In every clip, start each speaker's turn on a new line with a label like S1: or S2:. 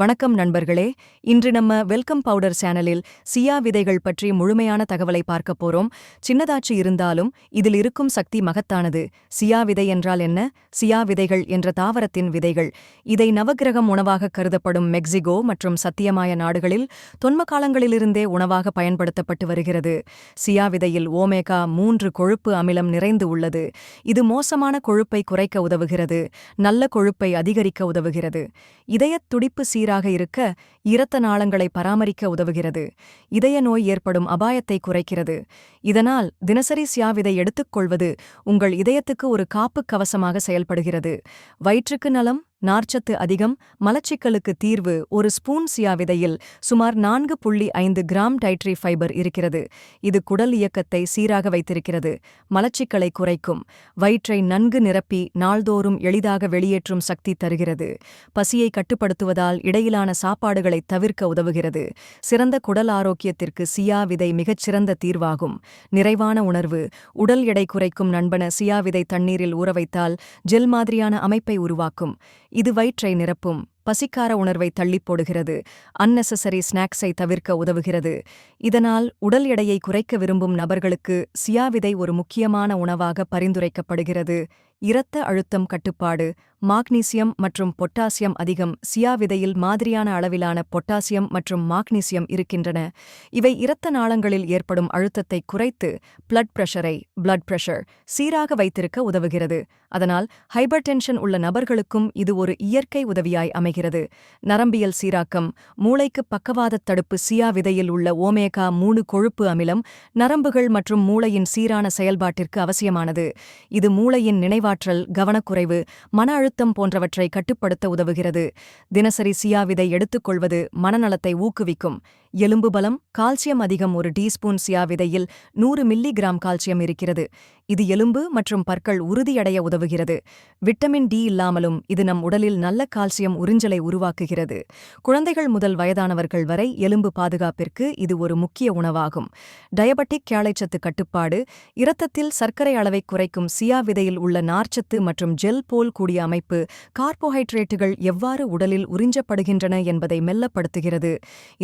S1: வணக்கம் நண்பர்களே. இன்று நம்ம வெல்கம் பவுடர் சேனலில் சியா விதைகள் பற்றி முழுமையான தகவலை பார்க்க போறோம். சின்னதாச்சு இருந்தாலும் இதில் இருக்கும் சக்தி மகத்தானது. சியா விதை என்றால் என்ன? சியா விதைகள் என்ற தாவரத்தின் விதைகள். இதை நவகிரகம் உணவாக கருதப்படும் மெக்சிகோ மற்றும் சத்தியமாய நாடுகளில் தொன்ம காலங்களிலிருந்தே உணவாக பயன்படுத்தப்பட்டு வருகிறது. சியா விதையில் ஓமேகா மூன்று கொழுப்பு அமிலம் நிறைந்து உள்ளது. இது மோசமான கொழுப்பை குறைக்க உதவுகிறது. நல்ல கொழுப்பை அதிகரிக்க உதவுகிறது. இதயத் துடிப்பு சீராக இருக்க இரத்த நாளங்களை பராமரிக்க உதவுகிறது. இதய நோய் ஏற்படும் அபாயத்தை குறைக்கிறது. இதனால் தினசரி சியாவிதை எடுத்துக்கொள்வது உங்கள் இதயத்துக்கு ஒரு காப்புக் கவசமாக செயல்படுகிறது. வயிற்றுக்கு நலம் நார்ச்சத்து அதிகம் மலச்சிக்கலுக்கு தீர்வு ஒரு ஸ்பூன் சியா விதையில் சுமார் நான்கு புள்ளி ஐந்து கிராம் டைட்ரி ஃபைபர் இருக்கிறது. இது குடல் இயக்கத்தை சீராக வைத்திருக்கிறது. மலச்சிக்கலை குறைக்கும். வயிற்றை நன்கு நிரப்பி நாள்தோறும் எளிதாக வெளியேற்றும் சக்தி தருகிறது. பசியை கட்டுப்படுத்துவதால் இடையிலான சாப்பாடுகளை தவிர்க்க உதவுகிறது. சிறந்த குடல் ஆரோக்கியத்திற்கு சியா விதை மிகச்சிறந்த தீர்வாகும். நிறைவான உணர்வு. உடல் எடை குறைக்கும் நண்பன சியா விதை தண்ணீரில் ஊறவைத்தால் ஜெல் மாதிரியான அமைப்பை உருவாக்கும். இது வயிற்றை நிரப்பும். பசிக்கார உணர்வை தள்ளிப் போடுகிறது. அன்னெசசரி ஸ்நாக்ஸை தவிர்க்க உதவுகிறது. இதனால் உடல் எடையை குறைக்க விரும்பும் நபர்களுக்கு சியாவிதை ஒரு முக்கியமான உணவாக பரிந்துரைக்கப்படுகிறது. இரத்த அழுத்தம் கட்டுப்பாடு மாக்னீசியம் மற்றும் பொட்டாசியம் அதிகம் சியா விதையில் மாதிரியான அளவிலான பொட்டாசியம் மற்றும் மாக்னீசியம் இருக்கின்றன. இவை இரத்த நாளங்களில் ஏற்படும் அழுத்தத்தை குறைத்து பிளட் பிரஷரை பிளட் பிரஷர் சீராக வைத்திருக்க உதவுகிறது. அதனால் ஹைபர் டென்ஷன் உள்ள நபர்களுக்கும் இது ஒரு இயற்கை உதவியாய் அமைகிறது. நரம்பியல் சீராக்கம் மூளைக்கு பக்கவாத தடுப்பு சியா விதையில் உள்ள ஓமேகா மூணு கொழுப்பு அமிலம் நரம்புகள் மற்றும் மூளையின் சீரான செயல்பாட்டிற்கு அவசியமானது. இது மூளையின் நினைவா நினைவாற்றல் கவனக்குறைவு மன அழுத்தம் போன்றவற்றை கட்டுப்படுத்த உதவுகிறது. தினசரி சியாவிதை எடுத்துக்கொள்வது மனநலத்தை ஊக்குவிக்கும். எலும்பு பலம் கால்சியம் அதிகம் ஒரு டீஸ்பூன் சியா விதையில் நூறு மில்லி கிராம் கால்சியம் இருக்கிறது. இது எலும்பு மற்றும் பற்கள் உறுதியடைய உதவுகிறது. விட்டமின் டி இல்லாமலும் இது நம் உடலில் நல்ல கால்சியம் உறிஞ்சலை உருவாக்குகிறது. குழந்தைகள் முதல் வயதானவர்கள் வரை எலும்பு பாதுகாப்பிற்கு இது ஒரு முக்கிய உணவாகும். டயபெட்டிக் கேளைச்சத்து கட்டுப்பாடு இரத்தத்தில் சர்க்கரை அளவை குறைக்கும் சியா விதையில் உள்ள நார்ச்சத்து மற்றும் ஜெல் போல் கூடிய அமைப்பு கார்போஹைட்ரேட்டுகள் எவ்வாறு உடலில் உறிஞ்சப்படுகின்றன என்பதை மெல்லப்படுத்துகிறது.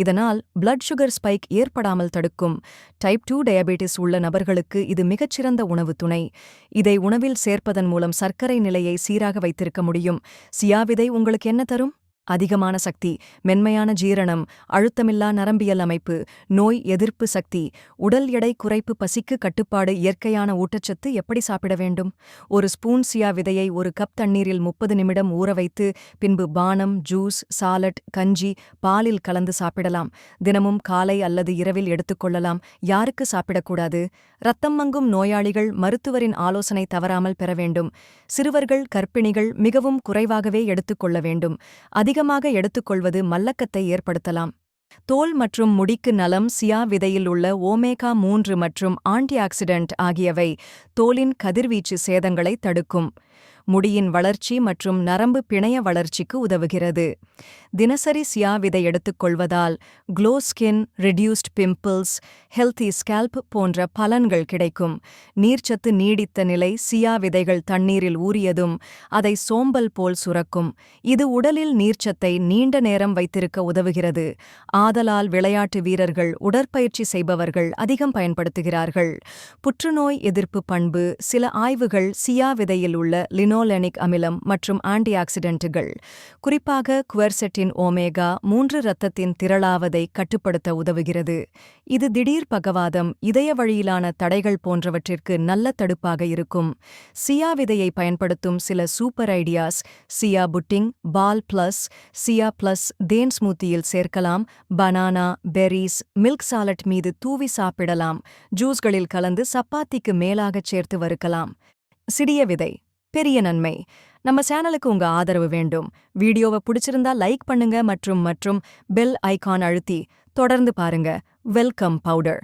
S1: இதனால் பிளட் சுகர் ஸ்பைக் ஏற்படாமல் தடுக்கும். டைப் டூ டயபெட்டிஸ் உள்ள நபர்களுக்கு இது மிகச்சிறந்த உணவு துணை. இதை உணவில் சேர்ப்பதன் மூலம் சர்க்கரை நிலையை சீராக வைத்திருக்க முடியும். சியாவிதை உங்களுக்கு என்ன தரும்? அதிகமான சக்தி மென்மையான ஜீரணம் அழுத்தமில்லா நரம்பியல் அமைப்பு நோய் எதிர்ப்பு சக்தி உடல் எடை குறைப்பு பசிக்கு கட்டுப்பாடு இயற்கையான ஊட்டச்சத்து எப்படி சாப்பிட வேண்டும்? ஒரு ஸ்பூன் சியா விதையை ஒரு கப் தண்ணீரில் முப்பது நிமிடம் ஊற வைத்து பின்பு பானம் ஜூஸ் சாலட் கஞ்சி பாலில் கலந்து சாப்பிடலாம். தினமும் காலை அல்லது இரவில் எடுத்துக்கொள்ளலாம் யாருக்கு சாப்பிடக்கூடாது? ரத்தம் மங்கும் நோயாளிகள் மருத்துவரின் ஆலோசனை தவறாமல் பெற வேண்டும். சிறுவர்கள் கர்ப்பிணிகள் மிகவும் குறைவாகவே எடுத்துக்கொள்ள வேண்டும். அதிக அதிகமாக எடுத்துக்கொள்வது மல்லக்கத்தை ஏற்படுத்தலாம். தோல் மற்றும் முடிக்கு நலம் சியா விதையில் உள்ள ஓமேகா மூன்று மற்றும் ஆன்டிஆக்சிடென்ட் ஆகியவை தோலின் கதிர்வீச்சு சேதங்களை தடுக்கும். முடியின் வளர்ச்சி மற்றும் நரம்பு பிணைய வளர்ச்சிக்கு உதவுகிறது. தினசரி சியா விதை எடுத்துக்கொள்வதால் glow skin reduced pimples healthy scalp போன்ற பலன்கள் கிடைக்கும். நீர்ச்சத்து நீடித்த நிலை சியா விதைகள் தண்ணீரில் ஊறியதும் அதை சோம்பல் போல் சுரக்கும். இது உடலில் நீர்ச்சத்தை நீண்ட நேரம் வைத்திருக்க உதவுகிறது. ஆதலால் விளையாட்டு வீரர்கள் உடற்பயிற்சி செய்பவர்கள் அதிகம் பயன்படுத்துகிறார்கள். புற்றுநோய் எதிர்ப்பு பண்பு சில ஆய்வுகள் சியா விதையில் உள்ள லினோ லினோலெனிக் அமிலம் மற்றும் ஆன்டிஆக்சிடென்ட்டுகள் குறிப்பாக குவர்செட்டின் ஓமேகா மூன்று இரத்தத்தின் திரளாவதை கட்டுப்படுத்த உதவுகிறது. இது திடீர் பகவாதம் இதய வழியிலான தடைகள் போன்றவற்றிற்கு நல்ல தடுப்பாக இருக்கும். சியா விதையை பயன்படுத்தும் சில சூப்பர் ஐடியாஸ் சியா புட்டிங் பால் பிளஸ் சியா பிளஸ் தேன் ஸ்மூத்தியில் சேர்க்கலாம் பனானா பெரிஸ் மில்க் சாலட் மீது தூவி சாப்பிடலாம் ஜூஸ்களில் கலந்து சப்பாத்திக்கு மேலாகச் சேர்த்து வறுக்கலாம். சிறிய விதை. பெரிய நன்மை. நம்ம சேனலுக்கு உங்க ஆதரவு வேண்டும். வீடியோவை பிடிச்சிருந்தா லைக் பண்ணுங்க மற்றும் மற்றும் பெல் ஐகான் அழுத்தி தொடர்ந்து பாருங்க. Welcome powder.